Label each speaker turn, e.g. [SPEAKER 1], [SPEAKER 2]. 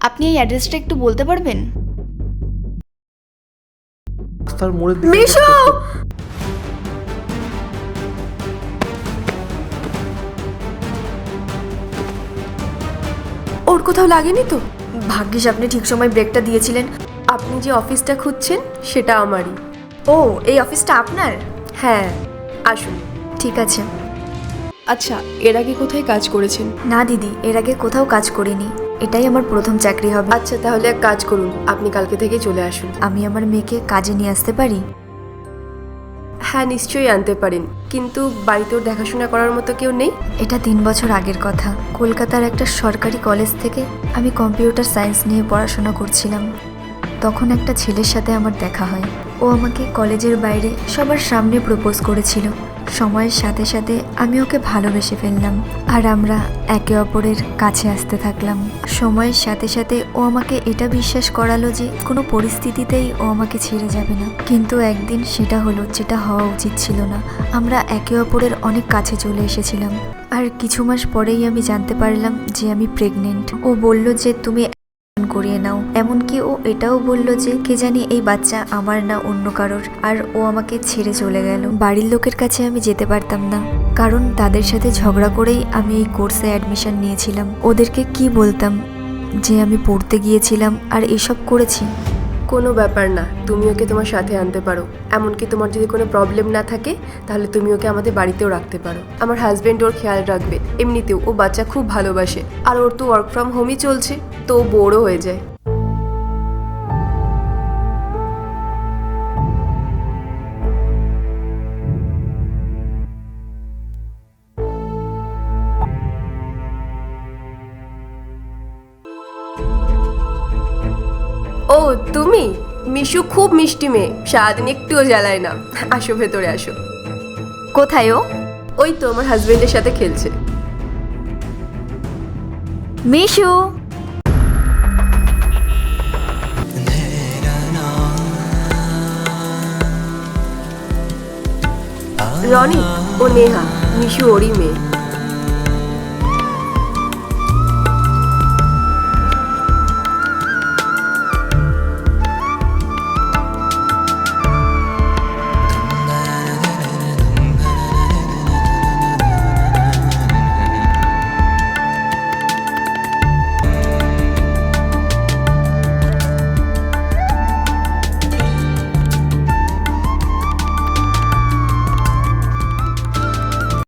[SPEAKER 1] আপনি এই অ্যাড্রেসটা একটু বলতে পারবেন?
[SPEAKER 2] রাস্তার মোড়ের দিকে
[SPEAKER 3] মিশু! ওর কোথাও লাগেনি তো? ভাগ্যিস আপনি ঠিক সময় ব্রেকটা দিয়েছিলেন। আপনি যে অফিসটা খুঁজছেন সেটা আমারই।
[SPEAKER 4] ও এই অফিসটা আপনার?
[SPEAKER 3] হ্যাঁ আসুন
[SPEAKER 4] ঠিক আছে।
[SPEAKER 5] আচ্ছা এর আগে কোথায় কাজ করেছেন?
[SPEAKER 4] না দিদি এর আগে কোথাও কাজ করিনি। এটাই আমার প্রথম চাকরি হবে।
[SPEAKER 3] আচ্ছা তাহলে এক কাজ করুন আপনি কালকে থেকে চলে আসুন।
[SPEAKER 4] আমি আমার মেয়েকে কাজে নিয়ে আসতে পারি?
[SPEAKER 3] হ্যাঁ নিশ্চয়ই আনতে পারেন। কিন্তু বাড়িতে ওর দেখাশোনা করার মতো কেউ নেই?
[SPEAKER 4] এটা তিন বছর আগের কথা। কলকাতার একটা সরকারি কলেজ থেকে আমি কম্পিউটার সায়েন্স নিয়ে পড়াশোনা করছিলাম। তখন একটা ছেলের সাথে আমার দেখা হয়। ও আমাকে কলেজের বাইরে সবার সামনে প্রপোজ করেছিল। সময়ের সাথে সাথে আমি ওকে ভালোবেসে ফেললাম। আর আমরা একে অপরের কাছে আসতে থাকলাম। সময়ের সাথে সাথে ও আমাকে এটা বিশ্বাস করালো যে কোনো পরিস্থিতিতেই ও আমাকে ছেড়ে যাবে না। কিন্তু একদিন সেটা হলো যেটা হওয়া উচিত ছিল না। আমরা একে অপরের অনেক কাছে চলে এসেছিলাম। আর কিছু মাস পরেই আমি জানতে পারলাম যে আমি প্রেগনেন্ট ও বলল যে তুমি করিয়ে নাও। এমনকি ও এটাও বলল যে, কে জানি এই বাচ্চা আমার না অন্য কারোর? আর ও আমাকে ছেড়ে চলে গেল। বাড়ির লোকের কাছে আমি যেতে পারতাম না। কারণ তাদের সাথে ঝগড়া করেই আমি এই কোর্সে অ্যাডমিশন নিয়েছিলাম। ওদেরকে কি বলতাম যে আমি পড়তে গিয়েছিলাম আর এসব করেছি?
[SPEAKER 3] কোনো ব্যাপার না, তুমি ওকে তোমার সাথে আনতে পারো। এমনকি তোমার যদি কোনো প্রবলেম না থাকে, তাহলে তুমি ওকে আমাদের বাড়িতেও রাখতে পারো। আমার হাজবেন্ড ওর খেয়াল রাখবে। এমনিতেও ও বাচ্চা খুব ভালোবাসে। আর ওর তো ওয়ার্ক ফ্রম হোমই চলছে। তো বোরও হয়ে যায়। ও, তুমি? মিশু খুব মিষ্টি মেয়ে। সারাদিন একটুও জ্বালায় না। আসো ভেতরে, আসো।
[SPEAKER 4] কোথায় ও?
[SPEAKER 3] ওই তো, আমার হাজবেন্ডের সাথে খেলছে।
[SPEAKER 4] মিশু!
[SPEAKER 3] রনি ও নেহা মিশু ওরই মেয়ে।